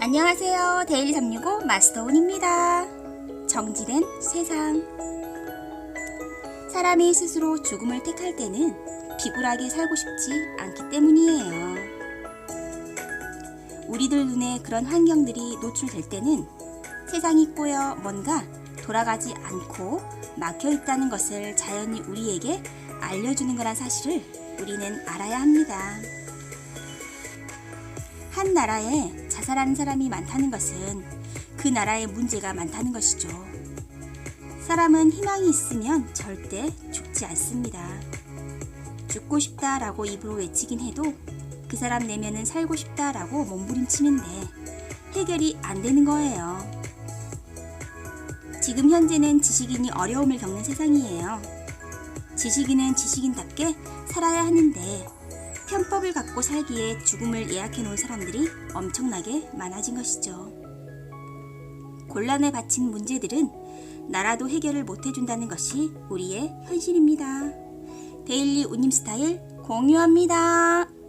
안녕하세요. 데일리 365 마스터온입니다. 정지된 세상. 사람이 스스로 죽음을 택할 때는 비굴하게 살고 싶지 않기 때문이에요. 우리들 눈에 그런 환경들이 노출될 때는 세상이 꼬여 뭔가 돌아가지 않고 막혀 있다는 것을 자연히 우리에게 알려주는 거란 사실을 우리는 알아야 합니다. 한 나라에 자살하는 사람이 많다는 것은 그 나라에 문제가 많다는 것이죠. 사람은 희망이 있으면 절대 죽지 않습니다. 죽고 싶다라고 입으로 외치긴 해도 그 사람 내면은 살고 싶다라고 몸부림치는데 해결이 안 되는 거예요. 지금 현재는 지식인이 어려움을 겪는 세상이에요. 지식인은 지식인답게 살아야 하는데 편법을 갖고 살기에 죽음을 예약해 놓은 사람들이 엄청나게 많아진 것이죠. 곤란에 바친 문제들은 나라도 해결을 못 해준다는 것이 우리의 현실입니다. 데일리 운임 스타일 공유합니다.